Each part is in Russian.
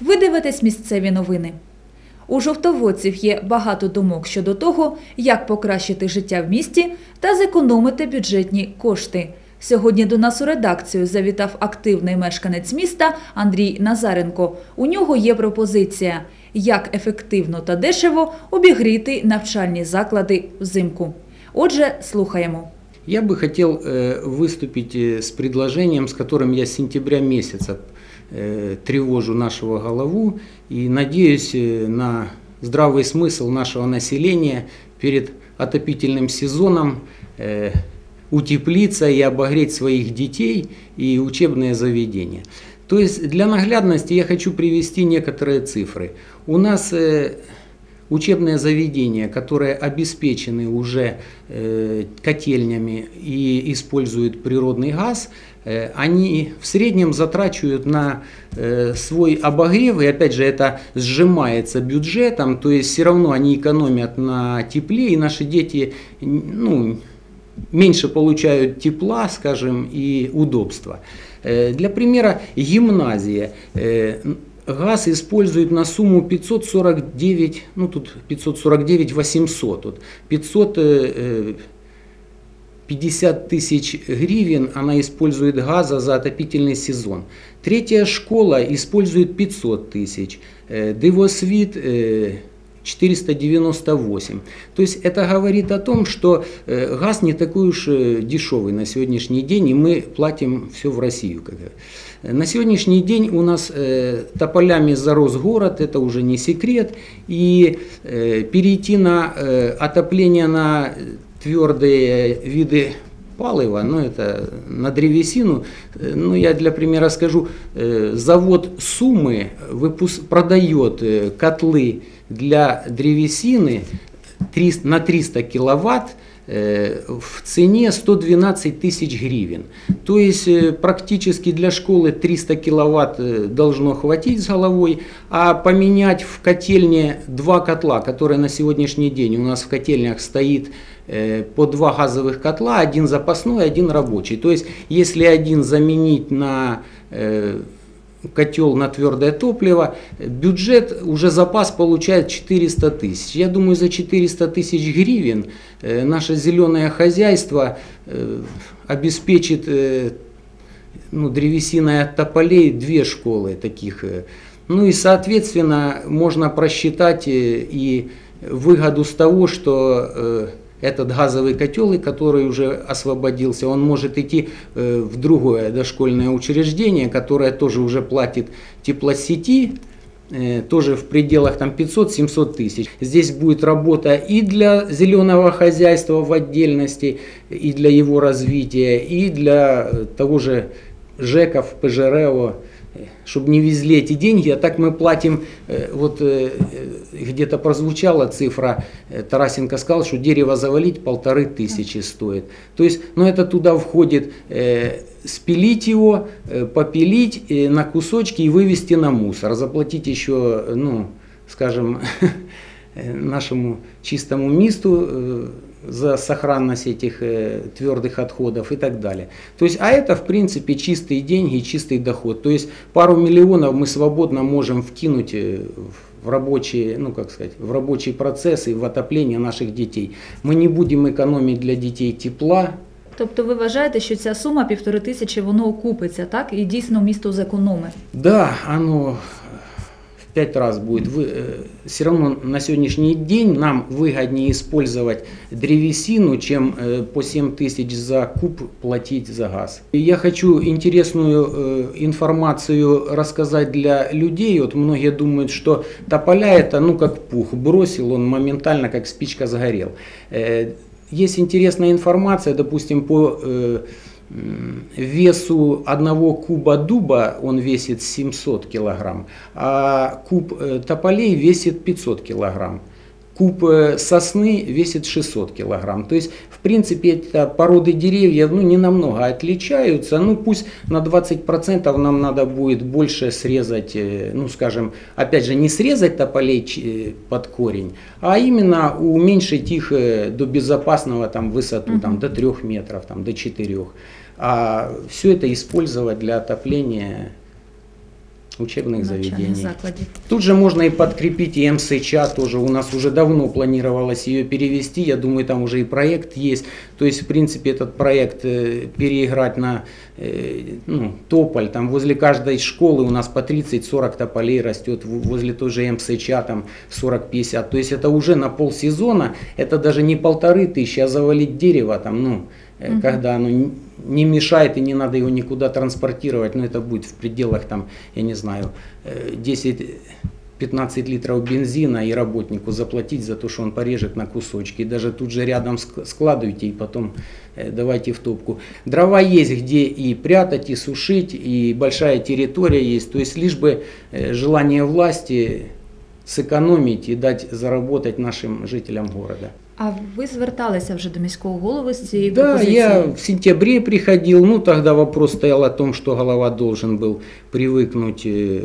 Ви дивитесь місцеві новини. У жовтоводців є багато думок щодо того, як покращити життя в місті та зекономити бюджетні кошти. Сьогодні до нас у редакцію завітав активний мешканець міста Андрій Назаренко. У нього є пропозиція, як ефективно та дешево обігріти навчальні заклади взимку. Отже, слухаємо. Я бы хотел э, выступить э, с предложением, с которым я с сентября месяца э, Тревожу нашего голову и надеюсь э, на здравый смысл нашего населения перед отопительным сезоном э, утеплиться и обогреть своих детей и учебные заведения. То есть для наглядности я хочу привести некоторые цифры. У нас э, учебные заведения, которые обеспечены уже э, котельнями и используют природный газ, э, они в среднем затрачивают на э, свой обогрев, и опять же это сжимается бюджетом, то есть все равно они экономят на тепле, и наши дети ну, меньше получают тепла, скажем, и удобства. Для примера, гимназия. Э, Газ использует на сумму 549, ну тут 549 800, тут 550 тысяч гривен она использует газа за отопительный сезон. Третья школа использует 500 тысяч, э, Девосвит э, 498. То есть это говорит о том, что э, газ не такой уж э, дешевый на сегодняшний день, и мы платим все в Россию. На сегодняшний день у нас э, тополями зарос город, это уже не секрет, и перейти на отопление на твердые виды палива, ну это на древесину, э, ну я для примера скажу, э, завод Сумы выпус- продает э, котлы для древесины 300 на 300 киловатт в цене 112 тысяч гривен. То есть э, практически для школы 300 киловатт э, должно хватить с головой, а поменять в котельне два котла, которые на сегодняшний день у нас в котельнях стоит э, по два газовых котла, один запасной, один рабочий. То есть если один заменить на э, котел на твердое топливо, бюджет уже запас получает 400 тысяч. Я думаю, за 400 тысяч гривен э, наше зеленое хозяйство э, обеспечит э, ну, древесиной от тополей две школы таких. Ну и, соответственно, можно просчитать и выгоду с того, что этот газовый котел, который уже освободился, он может идти э, в другое дошкольное учреждение, которое тоже уже платит теплосети, э, тоже в пределах там 500-700 тысяч. Здесь будет работа и для зеленого хозяйства в отдельности, и для его развития, и для э, того же ЖЭКов, ПЖРО, чтобы не везли эти деньги, а так мы платим, э, вот э, э, где-то прозвучала цифра, Тарасенко сказал, что дерево завалить полторы тысячи стоит. То есть, ну это туда входит спилить его, попилить на кусочки и вывести на мусор, заплатить еще, ну, скажем, нашему чистому месту за сохранность этих э, твердых отходов и так далее. То есть, а это в принципе чистые деньги, и чистый доход. То есть пару миллионов мы свободно можем вкинуть э, в- в рабочие, ну как сказать, в рабочий процесс и в отопление наших детей. Мы не будем экономить для детей тепла, Тобто ви вважаєте, що ця сума півтори тисячі воно окупиться, так? І дійсно місто зекономить. Да, оно в пять раз будет. все равно на сегодняшний день нам выгоднее использовать древесину, чем э, по 7 тысяч за куб платить за газ. И я хочу интересную э, информацию рассказать для людей. Вот многие думают, что тополя это ну как пух, бросил он моментально, как спичка сгорел. Э, Есть интересная информация, допустим, по э, весу одного куба дуба он весит 700 килограмм, а куб э, тополей весит 500 килограмм. Куб э, сосны весит 600 килограмм. То есть, в принципе, это породы деревьев ну, не намного отличаются. Ну, пусть на 20% нам надо будет больше срезать, э, ну, скажем, опять же, не срезать тополей э, под корень, а именно уменьшить их э, до безопасного там, высоту, там, до 3 метров, там, до 4. А все это использовать для отопления учебных заведений. закладів. Тут же можно и подкрепить и МСЧ тоже. У нас уже давно планировалось ее перевести. Я думаю, там уже и проект есть. То есть, в принципе, этот проект э, переиграть на э, ну, тополь. Там возле каждой школы у нас по 30-40 тополей растет. Возле той же МСЧ там 40-50. То есть это уже на полсезона. Это даже не полторы тысячи, а завалить дерево там, ну, Мгм. когда оно не мешает и не надо его никуда транспортировать, но это будет в пределах там, я не знаю, э, 10-15 литров бензина и работнику заплатить за то, что он порежет на кусочки. И даже тут же рядом ск- складывайте и потом э, давайте в топку. Дрова есть где и прятать, и сушить, и большая территория есть. То есть лишь бы желание власти сэкономить и дать заработать нашим жителям города. А ви зверталися вже до міського голови з цією Да, пропозицією? я в сентябре приходил, ну тогда вопрос стоял о том, что голова должен был привыкнуть э,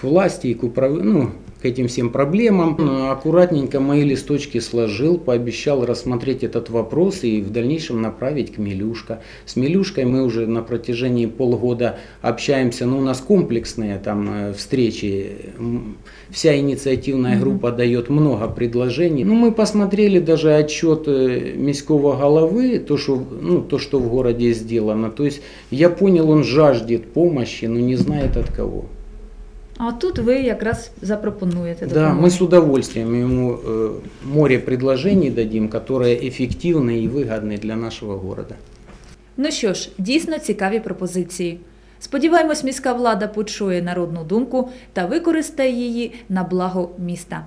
к власти и к, управ... ну, к этим всем проблемам. Но Аккуратненько мои листочки сложил, пообещал рассмотреть этот вопрос и в дальнейшем направить к Милюшка. С Милюшкой мы уже на протяжении полгода общаемся, но у нас комплексные там э, встречи. Вся инициативная группа дает много предложений. Ну, мы посмотрели даже отчет э, міського головы, то что, ну, то, что в городе сделано. То есть я понял, он жаждет помощи, но не знает от кого. А тут ви якраз запропонуєте Да, допомогу. мы с удовольствием ему э, море предложений дадим, которые эффективны и выгодны для нашего города. Ну що ж, дійсно цікаві пропозиції. Сподіваємось, міська влада почує народну думку та використає її на благо міста.